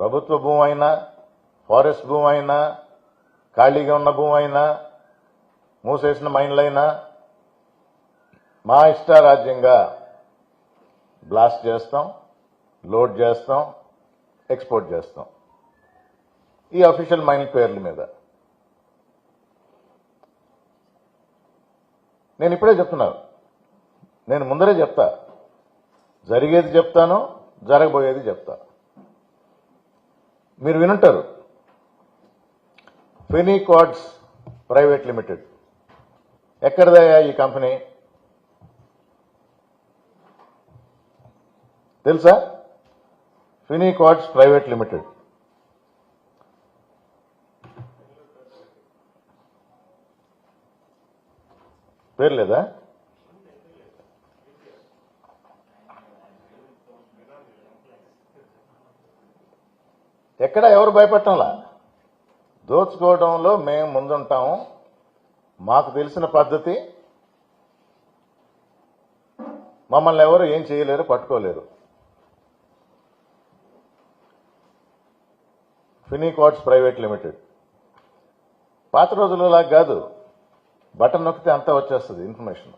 ప్రభుత్వ భూమి అయినా ఫారెస్ట్ భూమి అయినా ఖాళీగా ఉన్న భూమి అయినా మూసేసిన మైన్లైనా మా ఇష్టారాజ్యంగా బ్లాస్ట్ చేస్తాం లోడ్ చేస్తాం ఎక్స్పోర్ట్ చేస్తాం. ఈ అఫీషియల్ మైన్ పేర్ల మీద. నేను ఇప్పుడే చెప్తున్నాను నేను ముందరే చెప్తా. జరిగేది చెప్తాను జరగబోయేది చెప్తా. మీరు వినుంటారు. ఫెనీక్వాడ్స్ ప్రైవేట్ లిమిటెడ్ ఎక్కడదయా ఈ కంపెనీ? తెలుసా? ఫినీక్వాడ్స్ ప్రైవేట్ లిమిటెడ్ పేరు లేదా? ఎక్కడ ఎవరు భయపెట్టంలా? దోచుకోవడంలో మేము ముందుంటాము. మాకు తెలిసిన పద్ధతి మమ్మల్ని ఎవరు ఏం చేయలేరు పట్టుకోలేరు. ఫినీకాట్స్ ప్రైవేట్ లిమిటెడ్. పాత రోజులలా కాదు బటన్ నొక్కితే అంతా వచ్చేస్తుంది ఇన్ఫర్మేషన్.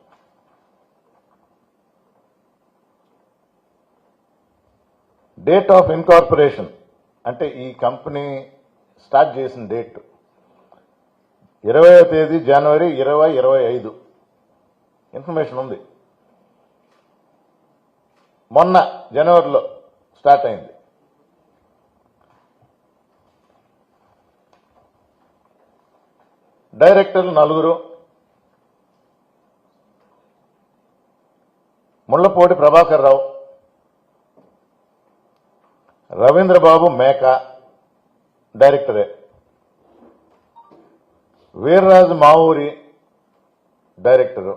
Date of incorporation. అంటే ఈ కంపెనీ స్టార్ట్ చేసిన డేట్ ఇరవై తేదీ జనవరి ఇరవై ఇరవై ఐదు. ఇన్ఫర్మేషన్ ఉంది. మొన్న జనవరిలో స్టార్ట్ అయింది. డైరెక్టర్లు నలుగురు. ముళ్ళపూడి ప్రభాకర్ రావు రవీంద్రబాబు మేక డైరెక్టరే. Veerraju Mavuri director.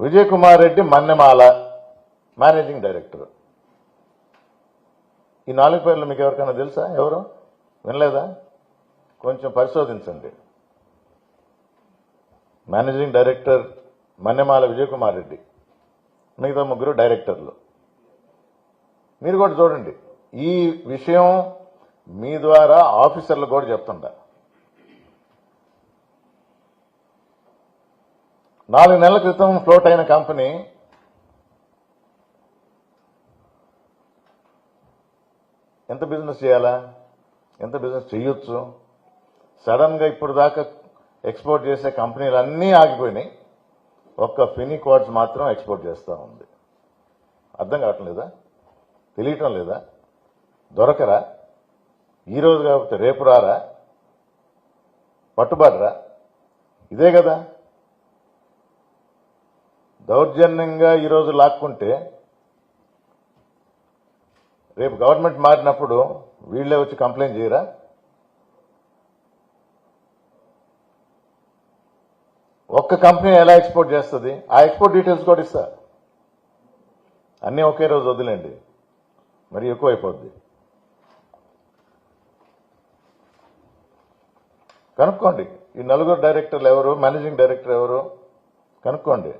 Vijay Kumar Reddy Mannemala managing director. ఈ నాలుగు పేర్లు మీకు ఎవరికైనా తెలుసా? ఎవరు? వినలేదా? కొంచెం పరిశోధించండి. Managing director Mannemala Vijay Kumar Reddy. మిగతా ముగ్గురు డైరెక్టర్లు. మీరు కూడా చూడండి. ఈ విషయం మీ ద్వారా ఆఫీసర్లు కూడా చెప్తుంటా నాలుగు నెలల క్రితం ఫ్లోట్ అయిన కంపెనీ ఎంత బిజినెస్ చేయాలా? ఎంత బిజినెస్ చేయొచ్చు? సడన్గా ఇప్పుడు దాకా ఎక్స్పోర్ట్ చేసే కంపెనీలు అన్నీ ఆగిపోయినాయి. ఒక్క ఫినీ కార్డ్స్ మాత్రం ఎక్స్పోర్ట్ చేస్తూ ఉంది. అర్థం కావట్లేదా? తెలియటం లేదా? దొరకరా? ఈ రోజు కాకపోతే రేపు రారా? పట్టుబడరా? ఇదే కదా? దౌర్జన్యంగా ఈరోజు లాక్కుంటే రేపు గవర్నమెంట్ మారినప్పుడు వీళ్ళే వచ్చి కంప్లైంట్ చేయరా? ఒక్క కంపెనీ ఎలా ఎక్స్పోర్ట్ చేస్తుంది? ఆ ఎక్స్పోర్ట్ డీటెయిల్స్ కూడా ఇస్తా. అన్నీ ఒకే రోజు వదిలేండి. మరి ఎక్కువైపోద్ది. కనుక్కోండి. ఈ నలుగురు డైరెక్టర్లు ఎవరు? మేనేజింగ్ డైరెక్టర్ ఎవరు? కనుక్కోండి.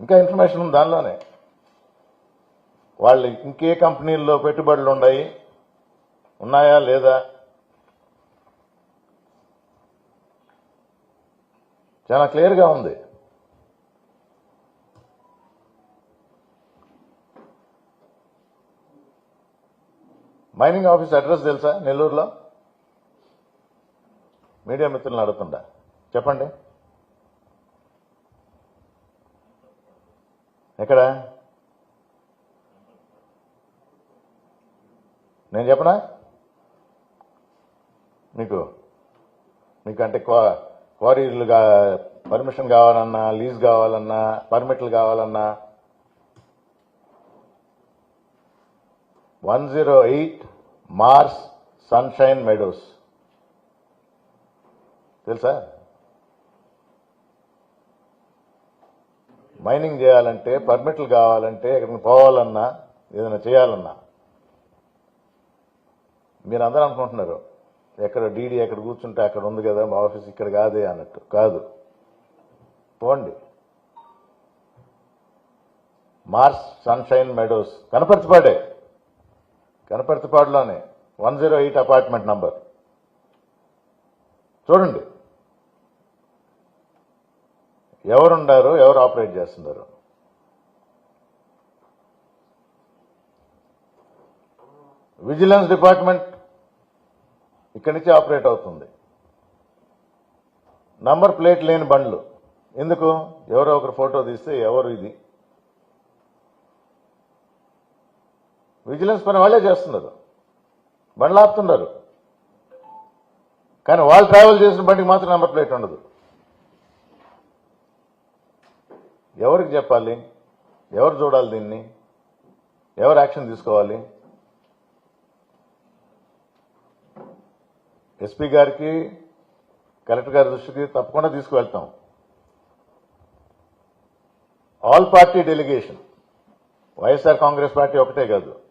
ఇంకా ఇన్ఫర్మేషన్ ఉంది దానిలోనే. వాళ్ళు ఇంకే కంపెనీల్లో పెట్టుబడులు ఉన్నాయి ఉన్నాయా? లేదా? చాలా క్లియర్గా ఉంది. మైనింగ్ ఆఫీస్ అడ్రస్ తెలుసా? నెల్లూరులో? మీడియా మిత్రులను అడుగుతుండా? చెప్పండి. ఎక్కడ? నేను చెప్పనా? మీకు? మీకంటే క్వా- క్వారీలుగా పర్మిషన్ కావాలన్నా లీజ్ కావాలన్నా పర్మిట్లు కావాలన్నా one zero eight Mars Sunshine Meadows. తెలుసా? మైనింగ్ చేయాలంటే పర్మిట్లు కావాలంటే ఎక్కడికి పోవాలన్నా ఏదైనా చేయాలన్నా. మీరు అందరూ అనుకుంటున్నారు ఎక్కడ డీడీ ఎక్కడ కూర్చుంటే అక్కడ ఉంది కదా మా ఆఫీస్ ఇక్కడ కాదే అన్నట్టు. కాదు. పోండి. Mars Sunshine Meadows. కనపరచబడే కనపర్తిపాడులోనే one zero eight apartment number. చూడండి. ఎవరుండారు ఎవరు ఆపరేట్ చేస్తున్నారు? విజిలెన్స్ డిపార్ట్మెంట్ ఇక్కడి నుంచి ఆపరేట్ అవుతుంది. నంబర్ ప్లేట్ లేని బండ్లు. ఎందుకు? ఎవరో ఒకరు ఫోటో తీస్తే ఎవరు ఇది? విజిలెన్స్ పని వాళ్ళే చేస్తున్నారు. బండ్లు ఆపుతున్నారు. కానీ వాళ్ళు ట్రావెల్ చేసిన బండికి మాత్రం నంబర్ ప్లేట్ ఉండదు. ఎవరికి చెప్పాలి? ఎవరు చూడాలి దీన్ని? ఎవరు యాక్షన్ తీసుకోవాలి? ఎస్పీ గారికి కలెక్టర్ గారి దృష్టికి తప్పకుండా తీసుకువెళ్తాం. All party delegation YSR Congress party ఒకటే కాదు.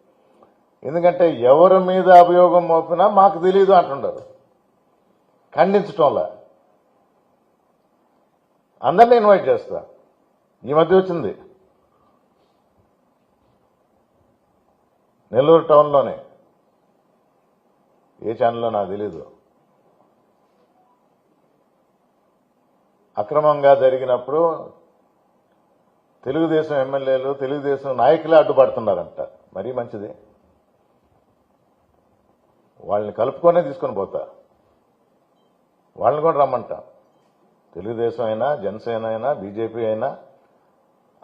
ఎందుకంటే ఎవరి మీద అభియోగం మోపినా మాకు తెలియదు అంటుండరు. ఖండించటంలా. అందరినీ ఇన్వైట్ చేస్తా. ఈ మధ్య వచ్చింది. నెల్లూరు టౌన్లోనే. ఏ ఛానల్లో నాకు తెలీదు. అక్రమంగా జరిగినప్పుడు తెలుగుదేశం ఎమ్మెల్యేలు తెలుగుదేశం నాయకులే అడ్డుపడుతున్నారంట. మరీ మంచిది. వాళ్ళని కలుపుకొనే తీసుకొని పోతా. వాళ్ళని కూడా రమ్మంట. తెలుగుదేశం అయినా జనసేన అయినా బీజేపీ అయినా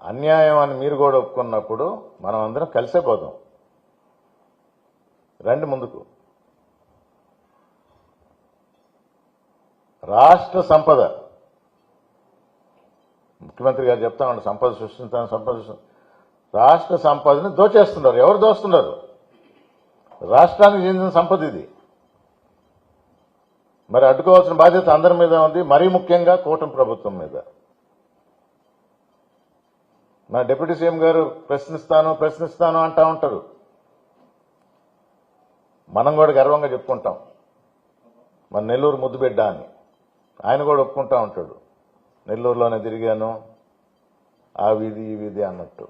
అన్యాయం అని మీరు కూడా ఒప్పుకున్నప్పుడు మనం అందరం కలిసే పోదాం రండి ముందుకు. రాష్ట్ర సంపద. ముఖ్యమంత్రి గారు చెప్తా ఉన్నారు సంపద సృష్టించాను సంపద రాష్ట్ర సంపదని దోచేస్తున్నారు. ఎవరు దోస్తున్నారు? రాష్ట్రానికి చెందిన సంపద ఇది. మరి అడ్డుకోవాల్సిన బాధ్యత అందరి మీద ఉంది మరీ ముఖ్యంగా కూటమి ప్రభుత్వం మీద. నా డిప్యూటీ సీఎం గారు ప్రశ్నిస్తాను ప్రశ్నిస్తాను అంటా ఉంటారు. మనం కూడా గర్వంగా చెప్పుకుంటాం. మన నెల్లూరు ముద్దుబిడ్డ అని. ఆయన కూడా ఒప్పుకుంటా ఉంటాడు. నెల్లూరులోనే తిరిగాను ఆ వీధి ఈ వీధి అన్నట్టు.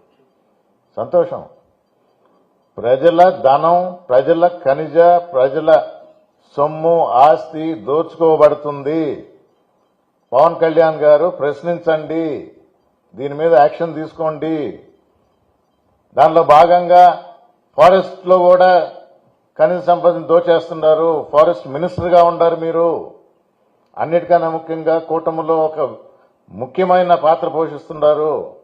సంతోషం. ప్రజల ధనం ప్రజల ఖనిజ ప్రజల సొమ్ము ఆస్తి దోచుకోబడుతుంది. పవన్ కళ్యాణ్ గారు ప్రశ్నించండి. దీని మీద యాక్షన్ తీసుకోండి. దానిలో భాగంగా ఫారెస్ట్లో కూడా ఖనిజ సంపదని దోచేస్తున్నారు. ఫారెస్ట్ మినిస్టర్గా ఉండారు మీరు. అన్నిటికన్నా ముఖ్యంగా కూటమిలో ఒక ముఖ్యమైన పాత్ర పోషిస్తున్నారు.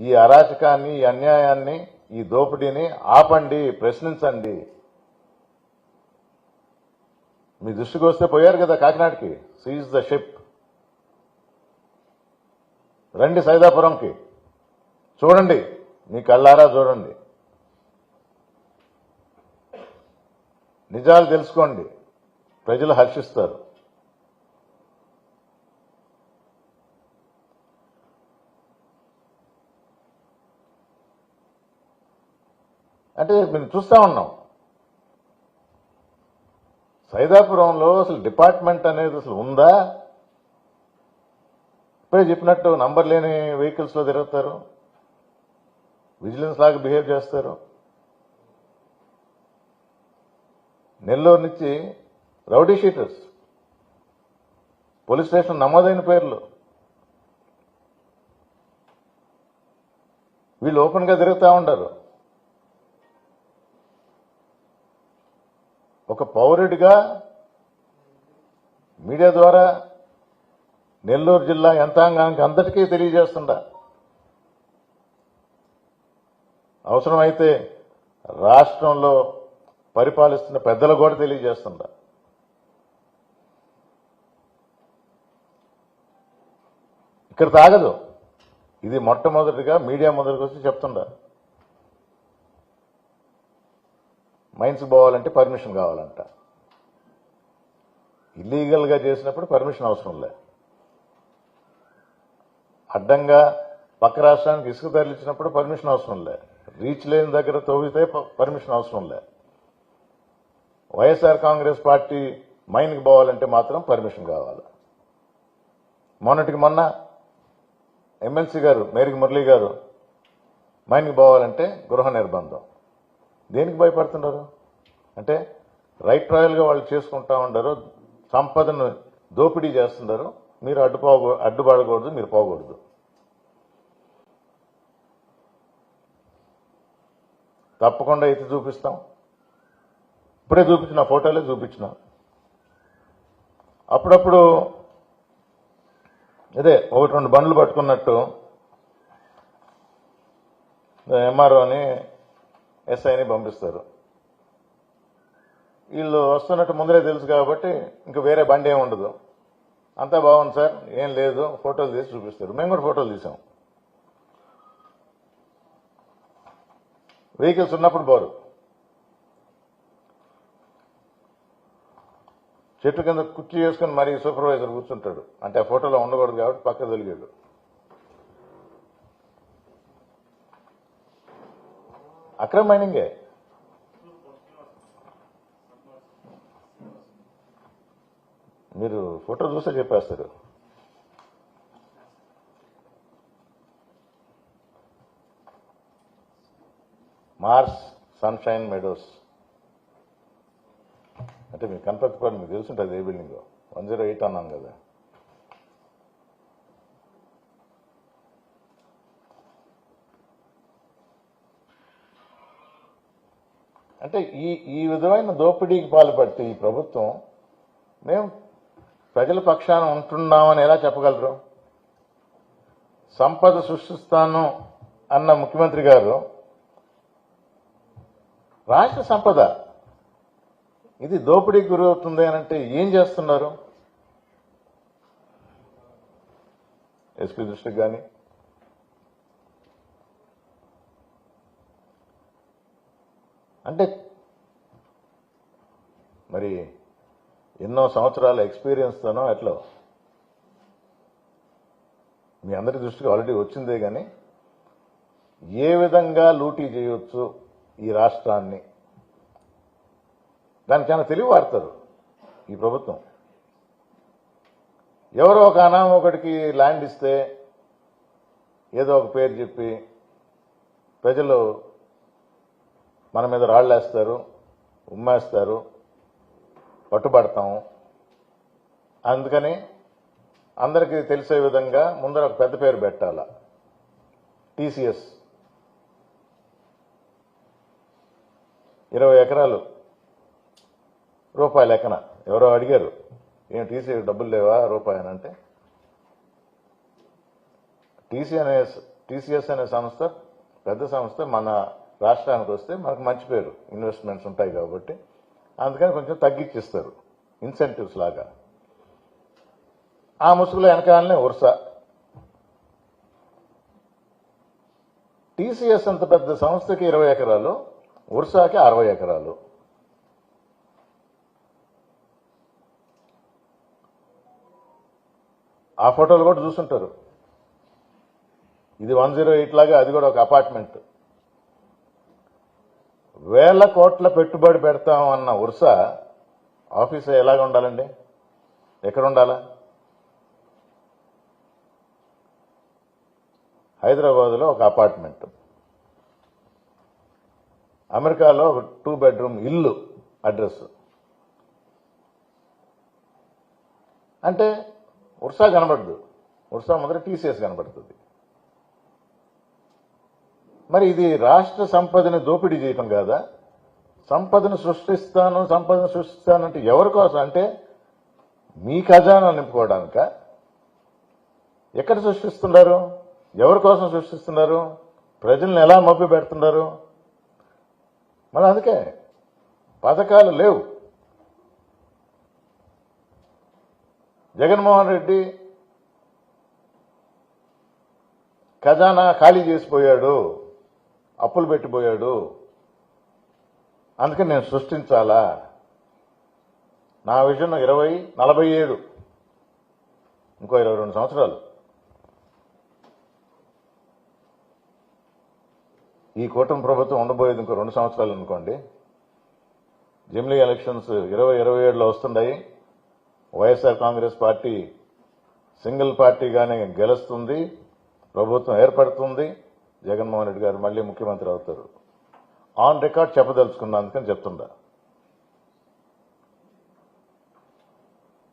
ఈ అరాచకాన్ని ఈ అన్యాయాన్ని ఈ దోపిడీని ఆపండి ప్రశ్నించండి. మీ దృష్టికి వస్తే పోయారు కదా కాకినాడకి? సీజ్ ద షిప్ రండి సైదాపురంకి. చూడండి మీ కళ్ళారా చూడండి. నిజాలు తెలుసుకోండి. ప్రజలు హర్షిస్తారు. అంటే మేము చూస్తా ఉన్నాం. సైదాపురంలో అసలు డిపార్ట్మెంట్ అనేది అసలు ఉందా? ఇప్పుడే చెప్పినట్టు నంబర్ లేని వెహికల్స్లో తిరుగుతారు. విజిలెన్స్ లాగా బిహేవ్ చేస్తారు. నెల్లూరు నుంచి రౌడీ షీటర్స్ పోలీస్ స్టేషన్ నమోదైన పేర్లు. వీళ్ళు ఓపెన్గా తిరుగుతూ ఉంటారు ఒక పౌరుడిగా మీడియా ద్వారా నెల్లూరు జిల్లా యంత్రాంగానికి అందరికీ తెలియజేస్తుండా. అవసరమైతే రాష్ట్రంలో పరిపాలిస్తున్న పెద్దలు కూడా తెలియజేస్తుండ. ఇక్కడ తాగదు. ఇది మొట్టమొదటిగా మీడియా ముందరికి వచ్చి చెప్తుండా. మైన్స్కి పోవాలంటే పర్మిషన్ కావాలంట. ఇల్లీగల్గా చేసినప్పుడు పర్మిషన్ అవసరం లే. అడ్డంగా పక్క రాష్ట్రానికి ఇసుక తరలించినప్పుడు పర్మిషన్ అవసరం లే. రీచ్ లేని దగ్గర తవ్వితే పర్మిషన్ అవసరం లే. వైఎస్ఆర్ కాంగ్రెస్ పార్టీ మైన్కి పోవాలంటే మాత్రం పర్మిషన్ కావాలి. మొన్నటికి మొన్న ఎమ్మెల్సీ గారు మేరికి మురళి గారు మైన్కి పోవాలంటే గృహ నిర్బంధం. దేనికి భయపడుతున్నారు? అంటే రైట్ రాయల్గా వాళ్ళు చేసుకుంటా ఉండరు సంపదను దోపిడీ చేస్తున్నారు మీరు అడ్డుపో అడ్డుపడకూడదు మీరు పోకూడదు. తప్పకుండా ఎత్తి చూపిస్తాం. ఇప్పుడే చూపించిన ఫోటోలే చూపించిన. అప్పుడప్పుడు అదే ఒకటి రెండు బండ్లు పట్టుకున్నట్టు ఎంఆర్ఓని ఎస్ఐని పంపిస్తారు. వీళ్ళు వస్తున్నట్టు ముందరే తెలుసు కాబట్టి ఇంక వేరే బండి ఏమి ఉండదు. అంతా బాగుంది సార్ ఏం లేదు ఫోటోలు తీసి చూపిస్తారు. మేము కూడా ఫోటోలు తీసాం. వెహికల్స్ ఉన్నప్పుడు పోరు. చెట్టు కింద కుర్చీ వేసుకుని మరి సూపర్వైజర్ కూర్చుంటాడు. అంటే ఆ ఫోటోలో ఉండకూడదు కాబట్టి పక్క తొలిగాడు. అక్రమ్ మైనింగే మీరు ఫోటో చూస్తే చెప్పేస్తారు. మార్స్ సన్షైన్ మెడోస్ అంటే మీకు కనపడకపోవడం మీకు తెలుసుంటుంది ఏ బిల్డింగ్ వన్ జీరో ఎయిట్ అన్నాను కదా. అంటే ఈ ఈ విధమైన దోపిడీకి పాల్పడితే ఈ ప్రభుత్వం మేము ప్రజల పక్షాన ఉంటున్నామని ఎలా చెప్పగలరు? సంపద సృష్టిస్తాను అన్న ముఖ్యమంత్రి గారు రాష్ట్ర సంపద ఇది దోపిడీకి గురవుతుంది అని అంటే ఏం చేస్తున్నారు? ఎస్పీ దృష్టికి కానీ అంటే మరి ఎన్నో సంవత్సరాల ఎక్స్పీరియన్స్తోనో ఎట్లా? మీ అందరి దృష్టికి ఆల్రెడీ వచ్చిందే కానీ ఏ విధంగా లూటీ చేయొచ్చు ఈ రాష్ట్రాన్ని? దానికి చాలా తెలివి వాడతారు ఈ ప్రభుత్వం. ఎవరో ఒక అనామకుడికి ల్యాండ్ ఇస్తే ఏదో ఒక పేరు చెప్పి ప్రజలు మన మీద రాళ్ళేస్తారు ఉమ్మేస్తారు పట్టుబడతాం. అందుకని అందరికీ తెలిసే విధంగా ముందర ఒక పెద్ద పేరు పెట్టాల. టీసీఎస్. ఇరవై ఎకరాలు రూపాయలు ఎక్కన ఎవరో అడిగారు ఏం టీసీ డబ్బులు లేవా రూపాయి అని అంటే టీసీ అనే టీసీఎస్ అనే సంస్థ పెద్ద సంస్థ మన రాష్ట్రానికి వస్తే మనకు మంచి పేరు. ఇన్వెస్ట్మెంట్స్ ఉంటాయి కాబట్టి. అందుకని కొంచెం తగ్గించిస్తారు. ఇన్సెంటివ్స్ లాగా. ఆ ముసుగులో వెనకాలనే వరుస. టీసీఎస్ అంత పెద్ద సంస్థకి ఇరవై ఎకరాలు ఉర్సాకి అరవై ఎకరాలు. ఆ ఫోటోలు కూడా చూసుంటారు. ఇది వన్ జీరో ఎయిట్ లాగా అది కూడా ఒక అపార్ట్మెంట్. వేల కోట్ల పెట్టుబడి పెడతాం అన్న ఉర్స ఆఫీస్ ఎలాగ ఉండాలండి? ఎక్కడ ఉండాలా? హైదరాబాద్లో ఒక అపార్ట్మెంట్. అమెరికాలో ఒక టూ బెడ్రూమ్ ఇల్లు అడ్రస్. అంటే ఉర్సా కనబడదు. ఉర్సా మొదట టీసీఎస్ కనబడుతుంది. మరి ఇది రాష్ట్ర సంపదని దోపిడీ చేయటం కాదా? సంపదను సృష్టిస్తాను సంపదను సృష్టిస్తాను అంటే ఎవరి కోసం? అంటే మీ ఖజానా నింపుకోవడానిక? ఎక్కడ సృష్టిస్తున్నారు? ఎవరి కోసం సృష్టిస్తున్నారు? ప్రజల్ని ఎలా మభ్య పెడుతున్నారు? మరి అందుకే పథకాలు లేవు. జగన్మోహన్ రెడ్డి ఖజానా ఖాళీ చేసిపోయాడు. అప్పులు పెట్టిపోయాడు. అందుకని నేను సృష్టించాలా? నా విజన్ ఇరవై నలభై ఏడు. ఇంకో ఇరవై రెండు సంవత్సరాలు. ఈ కూటమి ప్రభుత్వం ఉండబోయేది ఇంకో రెండు సంవత్సరాలు అనుకోండి. జిమ్లీ ఎలక్షన్స్ ఇరవై ఇరవై ఏడులో వస్తున్నాయి వైఎస్ఆర్ కాంగ్రెస్ పార్టీ సింగిల్ పార్టీగానే గెలుస్తుంది. ప్రభుత్వం ఏర్పడుతుంది. జగన్మోహన్ రెడ్డి గారు మళ్ళీ ముఖ్యమంత్రి అవుతారు. ఆన్ రికార్డ్ చెప్పదలుచుకున్నా అందుకని చెప్తుండా.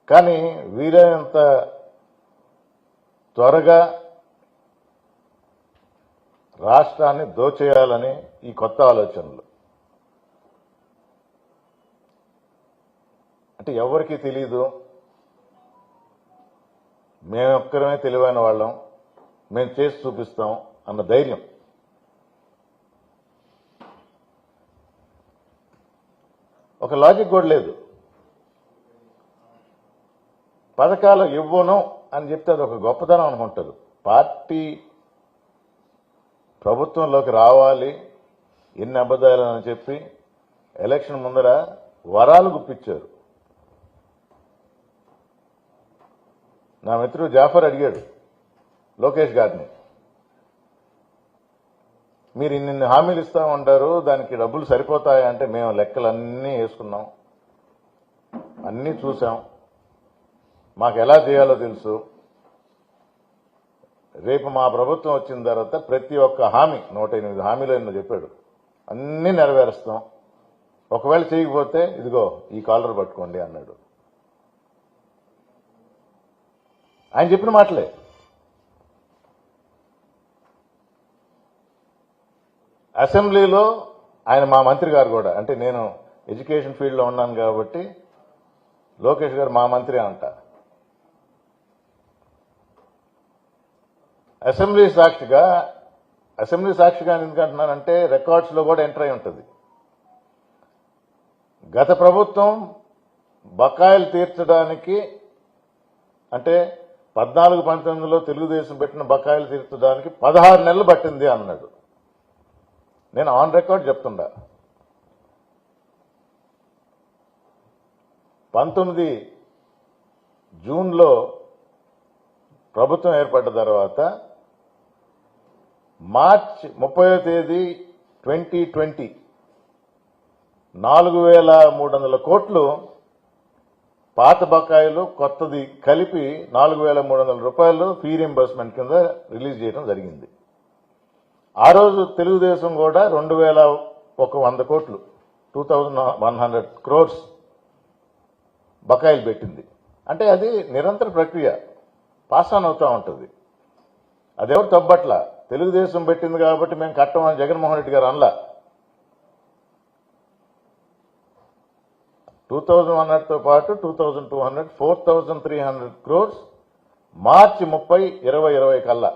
కానీ వీరైనంత త్వరగా రాష్ట్రాన్ని దోచేయాలని ఈ కొత్త ఆలోచనలు. అంటే ఎవరికి తెలీదు. మేమొక్కరమే తెలివైన వాళ్ళం. మేము చేసి చూపిస్తాం. అన్న ధైర్యం. ఒక లాజిక్ కూడా లేదు. పథకాలు ఇవ్వను అని చెప్తే అది ఒక గొప్పతనం అనుకుంటారు. పార్టీ ప్రభుత్వంలోకి రావాలి ఎన్ని అబద్ధాలు అని చెప్పి ఎలక్షన్ ముందర వరాలు గుప్పించారు. నా మిత్రుడు జాఫర్ అడిగాడు లోకేష్ గారిని. మీరు ఇన్ని హామీలు ఇస్తా ఉంటారు దానికి డబ్బులు సరిపోతాయా అంటే మేము లెక్కలన్నీ వేసుకున్నాం. అన్నీ చూసాం. మాకు ఎలా చేయాలో తెలుసు. రేపు మా ప్రభుత్వం వచ్చిన తర్వాత ప్రతి ఒక్క హామీ నూట ఎనిమిది హామీలు ఎన్నో చెప్పాడు. అన్నీ నెరవేరుస్తాం. ఒకవేళ చేయకపోతే ఇదిగో ఈ కాలర్ పట్టుకోండి అన్నాడు. ఆయన చెప్పిన మాటలే. అసెంబ్లీలో ఆయన మా మంత్రి గారు కూడా అంటే నేను ఎడ్యుకేషన్ ఫీల్డ్లో ఉన్నాను కాబట్టి లోకేష్ గారు మా మంత్రి అంట. అసెంబ్లీ సాక్షిగా అసెంబ్లీ సాక్షిగా ఎందుకంటున్నానంటే రికార్డ్స్లో కూడా ఎంటర్ అయి ఉంటుంది. గత ప్రభుత్వం బకాయిలు తీర్చడానికి అంటే పద్నాలుగు పంతొమ్మిదిలో తెలుగుదేశం పెట్టిన బకాయిలు తీర్చడానికి పదహారు నెలలు పట్టింది అన్నాడు. నేను ఆన్ రికార్డ్ చెప్తుండా. పంతొమ్మిది జూన్లో ప్రభుత్వం ఏర్పడ్డ తర్వాత మార్చ్ ముప్పయో తేదీ ట్వంటీ ట్వంటీ నాలుగు వేల మూడు వందల కోట్లు పాత బకాయిలు కొత్తది కలిపి నాలుగు వేల మూడు వందల రూపాయలు ఫీ రింబర్స్మెంట్ కింద రిలీజ్ చేయడం జరిగింది. ఆ రోజు తెలుగుదేశం కూడా రెండు వేల ఒక వంద కోట్లు two thousand one hundred crores బకాయిలు పెట్టింది. అంటే అది నిరంతర ప్రక్రియ. పాస్ ఆన్ అవుతూ ఉంటుంది. అదెవరు తప్పట్ల? తెలుగుదేశం పెట్టింది కాబట్టి మేము కట్టమని జగన్మోహన్ రెడ్డి గారు అనలా. టూ థౌజండ్ వన్ హండ్రెడ్తో పాటు two thousand two hundred four thousand three hundred crores మార్చి ముప్పై ఇరవై ఇరవై కల్లా.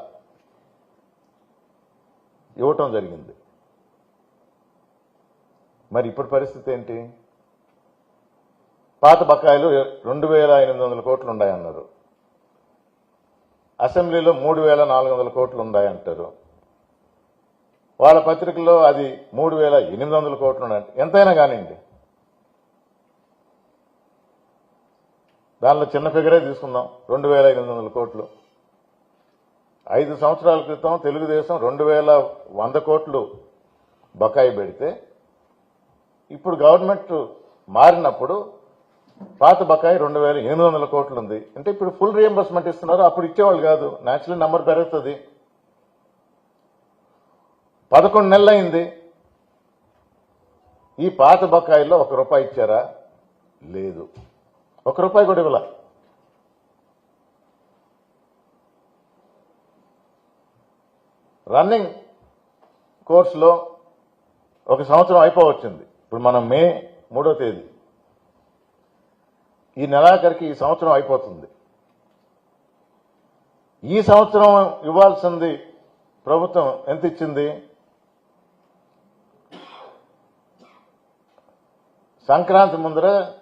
ఇవ్వటం జరిగింది. మరి ఇప్పుడు పరిస్థితి ఏంటి? పాత బకాయిలు రెండు వేల ఎనిమిది వందల కోట్లు ఉన్నాయన్నారు. అసెంబ్లీలో మూడు వేల నాలుగు వందల కోట్లు ఉన్నాయంటారు. వాళ్ళ పత్రికలో అది మూడు వేల ఎనిమిది వందల కోట్లు ఉన్నాయంట ఎంతైనా కానివ్వండి. దానిలో చిన్న ఫిగరే తీసుకుందాం. రెండు వేల ఎనిమిది వందల కోట్లు. ఐదు సంవత్సరాల క్రితం తెలుగుదేశం రెండు వేల వంద కోట్లు బకాయి పెడితే ఇప్పుడు గవర్నమెంట్ మారినప్పుడు పాత బకాయి రెండు వేల ఎనిమిది వందల కోట్లు ఉంది అంటే ఇప్పుడు ఫుల్ రియంబర్స్మెంట్ ఇస్తున్నారు అప్పుడు ఇచ్చేవాళ్ళు కాదు. న్యాచురల్ నెంబర్ పెరుగుతుంది. పదకొండు నెలలు అయింది ఈ పాత బకాయిలో ఒక రూపాయి ఇచ్చారా? లేదు. ఒక రూపాయి కూడా ఇవ్వలే. రన్నింగ్ కోర్సులో ఒక సంవత్సరం అయిపోవచ్చింది. ఇప్పుడు మనం మే మూడో తేదీ. ఈ నెలాఖరికి ఈ సంవత్సరం అయిపోతుంది. ఈ సంవత్సరం ఇవ్వాల్సింది ప్రభుత్వం ఎంత ఇచ్చింది? సంక్రాంతి ముందర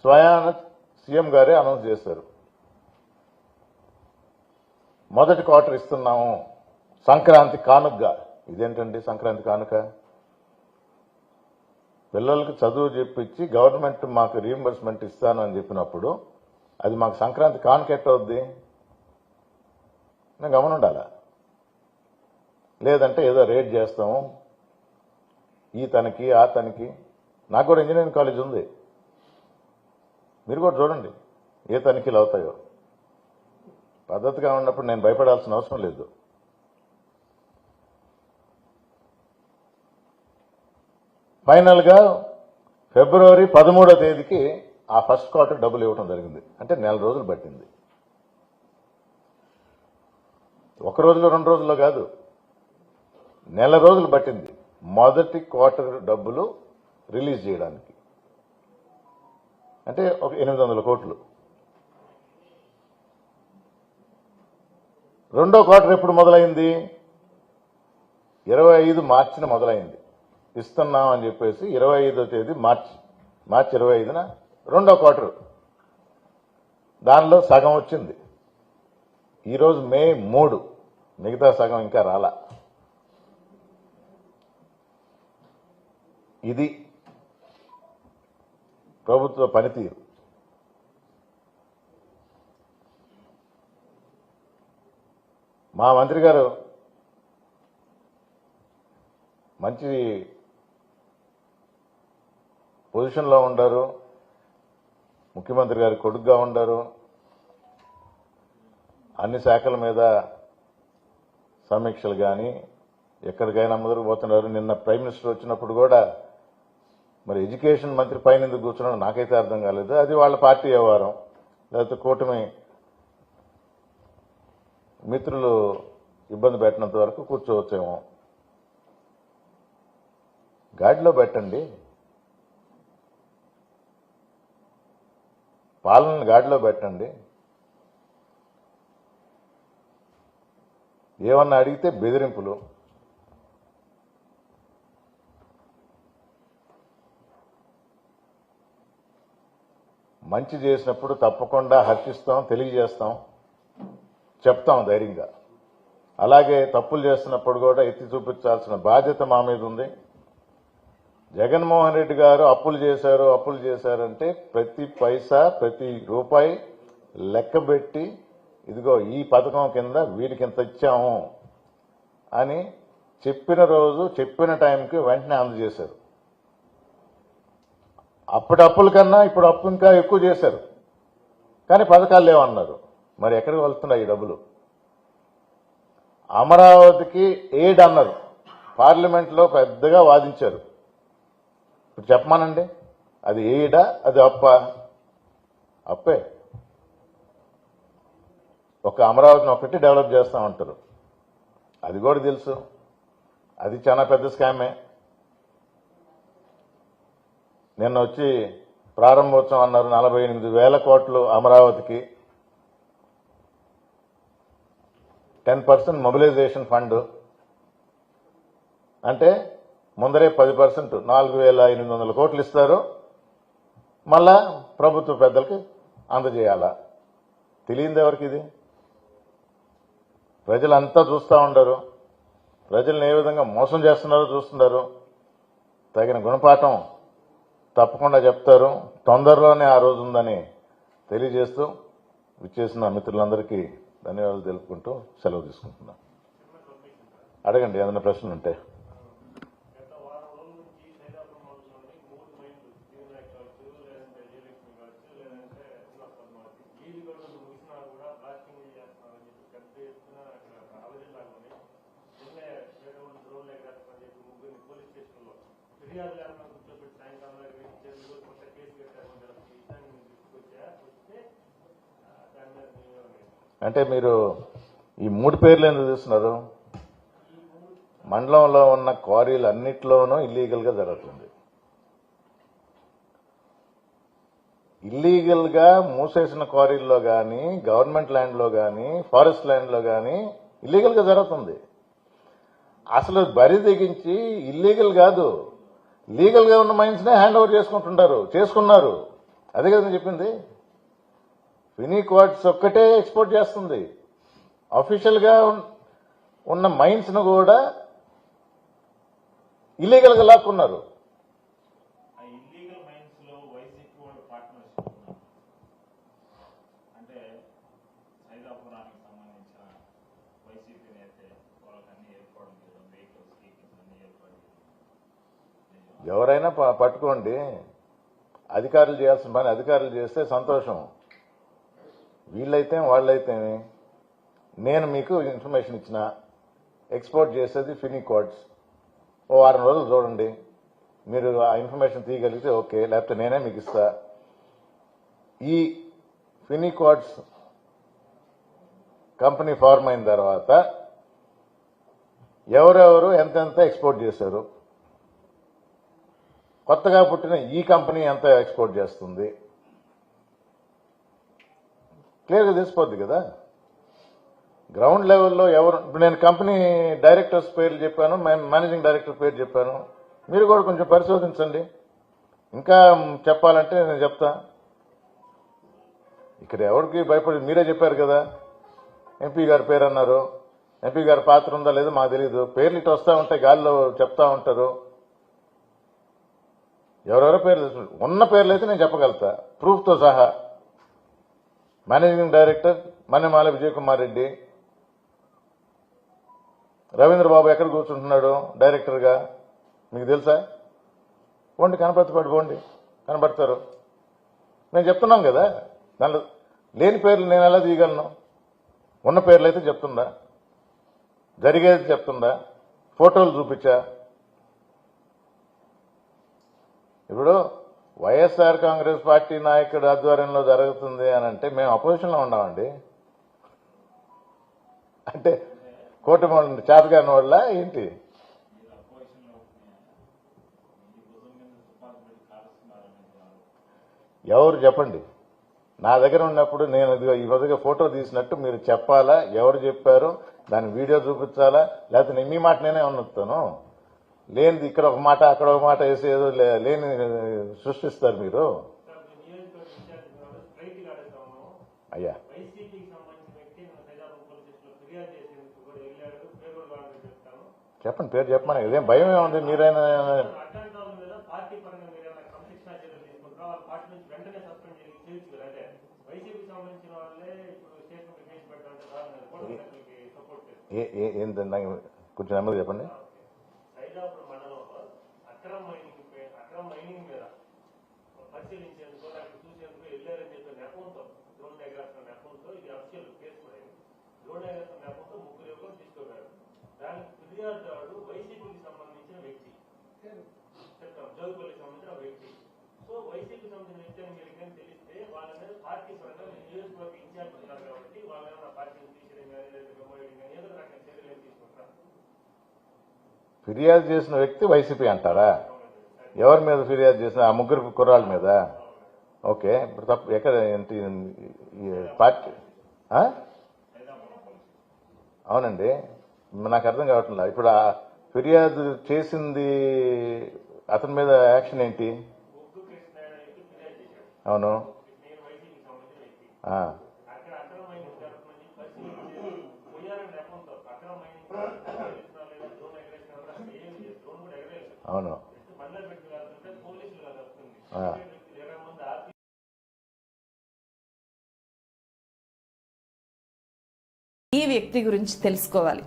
స్వయాన సీఎం గారే అనౌన్స్ చేశారు. మొదటి క్వార్టర్ ఇస్తున్నాము. సంక్రాంతి కానుకగా ఇదేంటండి సంక్రాంతి కానుక? పిల్లలకు చదువు చెప్పించి గవర్నమెంట్ మాకు రీఎంబర్స్మెంట్ ఇస్తాను అని చెప్పినప్పుడు అది మాకు సంక్రాంతి కానుక ఎట్టవుద్ది నేను గమనుండాలా లేదంటే ఏదో రేట్ చేస్తాము. ఈ తనకి ఆ తనకి. నాకు కూడా ఇంజనీరింగ్ కాలేజ్ ఉంది. మీరు కూడా చూడండి ఏ తనిఖీలు అవుతాయో. పద్ధతిగా ఉన్నప్పుడు నేను భయపడాల్సిన అవసరం లేదు. ఫైనల్గా ఫిబ్రవరి పదమూడో తేదీకి ఆ ఫస్ట్ క్వార్టర్ డబ్బులు ఇవ్వడం జరిగింది. అంటే నెల రోజులు పట్టింది. ఒక రోజులో రెండు రోజుల్లో కాదు. నెల రోజులు పట్టింది. మొదటి క్వార్టర్ డబ్బులు రిలీజ్ చేయడానికి. అంటే ఒక ఎనిమిది వందల కోట్లు. రెండో క్వార్టర్ ఎప్పుడు మొదలైంది? ఇరవై ఐదు మార్చిన మొదలైంది. ఇస్తున్నాం అని చెప్పేసి ఇరవై ఐదో తేదీ మార్చి మార్చి ఇరవై ఐదున రెండో క్వార్టర్. దానిలో సగం వచ్చింది. ఈరోజు మే మూడు. మిగతా సగం ఇంకా రాలా. ఇది ప్రభుత్వ పనితీరు. మా మంత్రి గారు మంచి పొజిషన్లో ఉండారు. ముఖ్యమంత్రి గారి కొడుకుగా ఉండారు. అన్ని శాఖల మీద సమీక్షలు కానీ ఎక్కడికైనా ముందుకు పోతున్నారు. నిన్న ప్రైమ్ మినిస్టర్ వచ్చినప్పుడు కూడా మరి ఎడ్యుకేషన్ మంత్రి పైన ఎందుకు కూర్చున్నాడు నాకైతే అర్థం కాలేదు. అది వాళ్ళ పార్టీ వ్యవహారం. లేకపోతే కూటమి మిత్రులు ఇబ్బంది పెట్టినంత వరకు కూర్చోవచ్చేమో. గాడిలో పెట్టండి. పాలనను గాడిలో పెట్టండి. ఏమన్నా అడిగితే బెదిరింపులు. మంచి చేసినప్పుడు తప్పకుండా హర్షిస్తాం తెలియజేస్తాం. చెప్తాం ధైర్యంగా. అలాగే తప్పులు చేస్తున్నప్పుడు కూడా ఎత్తి చూపించాల్సిన బాధ్యత మా మీద ఉంది. జగన్మోహన్ రెడ్డి గారు అప్పులు చేశారు అప్పులు చేశారంటే ప్రతి పైసా ప్రతి రూపాయి లెక్కబెట్టి ఇదిగో ఈ పథకం కింద వీడికి ఇంత ఇచ్చాము అని చెప్పిన రోజు చెప్పిన టైంకి వెంటనే అందజేశారు. అప్పటి అప్పుల కన్నా ఇప్పుడు అప్పు ఇంకా ఎక్కువ చేశారు. కానీ పథకాలు లేవన్నారు. మరి ఎక్కడికి వెళ్తున్నాయి ఈ డబ్బులు? అమరావతికి ఎయిడ్ అన్నారు. పార్లమెంట్లో పెద్దగా వాదించారు. ఇప్పుడు చెప్పమానండి అది ఏడా అది అప్ప. అప్పే. ఒక అమరావతిని ఒకటి డెవలప్ చేస్తామంటారు అది కూడా తెలుసు. అది చాలా పెద్ద స్కామే. నిన్న వచ్చి ప్రారంభోత్సవం అన్నారు నలభై ఎనిమిది వేల కోట్లు అమరావతికి. Ten percent mobilisation fund. అంటే ముందరే పది పర్సెంట్ నాలుగు వేల ఎనిమిది వందల కోట్లు ఇస్తారు. మళ్ళా ప్రభుత్వ పెద్దలకి అందజేయాలా? తెలియంది ఎవరికి ఇది? ప్రజలంతా చూస్తూ ఉండరు. ప్రజల్ని ఏ విధంగా మోసం చేస్తున్నారో చూస్తున్నారు తగిన గుణపాఠం తప్పకుండా చెప్తారు. తొందరలోనే ఆ రోజు ఉందని తెలియజేస్తూ విచ్చేసిన మిత్రులందరికీ ధన్యవాదాలు తెలుపుకుంటూ సెలవు తీసుకుంటున్నాను అడగండి ఏదైనా ప్రశ్నలు ఉంటే గత వారం రోజుల నుంచి సైదాపురం మండలంలోని మూడు మైళ్ళు జీవనాయక్ కావచ్చు లేదంటే జయలక్ష్మి కావచ్చు లేదంటే ఉన్నపద్మావతి వీధి గడువులు ముగిసినా కూడా బ్లాస్టింగ్ చేస్తున్నారని చెప్పి పెద్ద ఎత్తున అక్కడ ఆలోచనలాగానే నిన్నే ఏడు డ్రోన్ ఎగరేస్తామని చెప్పి ముగ్గురిని పోలీస్ స్టేషన్లో ఫిర్యాదు లేకుండా కూర్చోబెట్టి సాయంకాలం ఎగరేయించారు కొత్త కేసు పెట్టారని చెప్పి ఈ విషయాన్ని నేను తీసుకొచ్చా వస్తే ఆ, దాని మీద మీ వివరణ ఏంటి? అంటే మీరు ఈ మూడు పేర్లు ఎందుకు చూస్తున్నారు? మండలంలో ఉన్న క్వారీలు అన్నిట్లోనూ ఇల్లీగల్గా జరుగుతుంది. ఇల్లీగల్గా మూసేసిన క్వారీల్లో కానీ గవర్నమెంట్ ల్యాండ్లో కానీ ఫారెస్ట్ ల్యాండ్లో కానీ ఇల్లీగల్గా జరుగుతుంది. అసలు బరి తెగించి ఇల్లీగల్ కాదు. లీగల్గా ఉన్న మైన్స్నే హ్యాండ్ ఓవర్ చేసుకుంటుంటారు చేసుకున్నారు. అదే కదా చెప్పింది? ఫినీ క్వార్ట్స్ ఒక్కటే ఎక్స్పోర్ట్ చేస్తుంది. అఫీషియల్గా ఉన్న మైన్స్ను కూడా ఇల్లీగల్గా లాక్కున్నారు. ఎవరైనా పట్టుకోండి. అధికారులు చేయాల్సిన పని అధికారులు చేస్తే సంతోషం. వీళ్ళైతే వాళ్ళైతే నేను మీకు ఇన్ఫర్మేషన్ ఇచ్చిన ఎక్స్పోర్ట్ చేసేది ఫినిక్వాడ్స్ ఓ వారం రోజులు చూడండి. మీరు ఆ ఇన్ఫర్మేషన్ తీయగలిగితే ఓకే లేకపోతే నేనే మీకు ఇస్తా. ఈ ఫినికాడ్స్ కంపెనీ ఫార్మ్ అయిన తర్వాత ఎవరెవరు ఎంతెంత ఎక్స్పోర్ట్ చేశారు? కొత్తగా పుట్టిన ఈ కంపెనీ ఎంత ఎక్స్పోర్ట్ చేస్తుంది? క్లియర్గా తెలిసిపోద్ది కదా? గ్రౌండ్ లెవెల్లో ఎవరు ఇప్పుడు నేను కంపెనీ డైరెక్టర్స్ పేర్లు చెప్పాను మేనేజింగ్ డైరెక్టర్ పేరు చెప్పాను. మీరు కూడా కొంచెం పరిశోధించండి. ఇంకా చెప్పాలంటే నేను చెప్తా. ఇక్కడ ఎవరికి భయపడి మీరే చెప్పారు కదా? ఎంపీ గారి పేరు అన్నారు. ఎంపీ గారి పాత్ర ఉందా లేదో మాకు తెలియదు పేర్లు ఇటు వస్తూ ఉంటాయి గాలిలో చెప్తా ఉంటారు. ఎవరెవరో పేర్లు తెలుసు. ఉన్న పేర్లు అయితే నేను చెప్పగలుగుతా. ప్రూఫ్తో సహా. మేనేజింగ్ డైరెక్టర్ మన్నెమాల విజయకుమార్ రెడ్డి రవీంద్ర బాబు ఎక్కడ కూర్చుంటున్నాడు? డైరెక్టర్గా మీకు తెలుసా? పోండి కనపడతాడు పోండి. కనబడతారు మేము చెప్తున్నాం కదా దాంట్లో లేని పేర్లు నేను ఎలా తీయగలను? ఉన్న పేర్లు అయితే చెప్తుందా? జరిగేది చెప్తుందా? ఫోటోలు చూపించా? ఇప్పుడు వైఎస్ఆర్ కాంగ్రెస్ పార్టీ నాయకుడు ఆధ్వర్యంలో జరుగుతుంది అని అంటే మేము అపోజిషన్లో ఉన్నామండి. అంటే కూటమి చేతగాని వాళ్ళ ఏంటి? ఎవరు చెప్పండి? నా దగ్గర ఉన్నప్పుడు నేను ఈ విధంగా ఫోటో తీసినట్టు మీరు చెప్పాలా? ఎవరు చెప్పారు? దాని వీడియో చూపించాలా? లేకపోతే నేను మీ మాట నేనే ఉన్నతాను లేనిది ఇక్కడ ఒక మాట అక్కడ ఒక మాట వేసి ఏదో లేని సృష్టిస్తారు మీరు. అయ్యా. చెప్పండి పేరు చెప్పమని. ఇదేం భయం ఏముంది? మీరైనా మీరు ఏ ఏ ఏంటండి నాకు కొంచెం నెమ్మది చెప్పండి. సైదాపురం మండలంలో అక్రమ మైనింగ్ పే- అక్రమ మైనింగ్ మీద పరిశీలించేందుకు లేకపోతే చూసేందుకు వెళ్ళారని చెప్పే నెపంతో డ్రోన్ డయాగ్రాఫ్ నెపంతో ఇది అఫీషియల్ కేసు కూడా డ్రోన్ డయాగ్రాఫ్ నెపంతో ముగ్గురు యువకులు తీసుకున్నారు. దానికి ఫిర్యాదుదారుడు వైసీపీకి సంబంధించిన వ్యక్తి. చెప్తాం జోగిపల్లికి సంబంధించిన వ్యక్తి. సో వైసీపీకి సంబంధించిన వ్యక్తి అని మీరు తెలిస్తే వాళ్ళ మీద పార్టీ పరంగా నియోజకవర్గ ఇన్ఛార్జ్ ఉన్నారు కాబట్టి వాళ్ళ మీద పార్టీని తీసేయడం కానీ లేదా ప్రమోయడం కానీ ఏదో ఒక రకమైన చర్యలు ఏం తీసుకుంటారు ఫిర్యాదు చేసిన వ్యక్తి వైసీపీ అంటారా ఎవరి మీద ఫిర్యాదు చేసిన? ఆ ముగ్గురు కుర్రాళ్ళ మీద? ఓకే ఇప్పుడు తప్పు ఎక్కడ ఏంటి? పార్టీ అవునండి. నాకు అర్థం కావట్లేదు. ఇప్పుడు ఆ ఫిర్యాదు చేసింది అతని మీద యాక్షన్ ఏంటి? అవును నేను వైసీపీకి సంబంధించిన వ్యక్తి ఆ, అక్కడ అక్రమమైన జరుగుతుందని పరిశీలించి పోయారని నెపంతో అక్రమమైన పరిశీలిస్తున్నా లేదా డ్రోన్ ఎగరేసిన ఏమి లేదు డ్రోన్ కూడా ఎగరేయలేదు అవును జస్ట్ బండ్లో పెట్టి వెళ్తుంటే పోలీసులు కాదు వస్తుంది ఆ. ఇరవై మంది అవును. ఈ వ్యక్తి గురించి తెలుసుకోవాలి.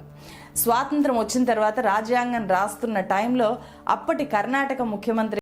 స్వాతంత్రం వచ్చిన తర్వాత రాజ్యాంగం రాస్తున్న టైంలో అప్పటి కర్ణాటక ముఖ్యమంత్రి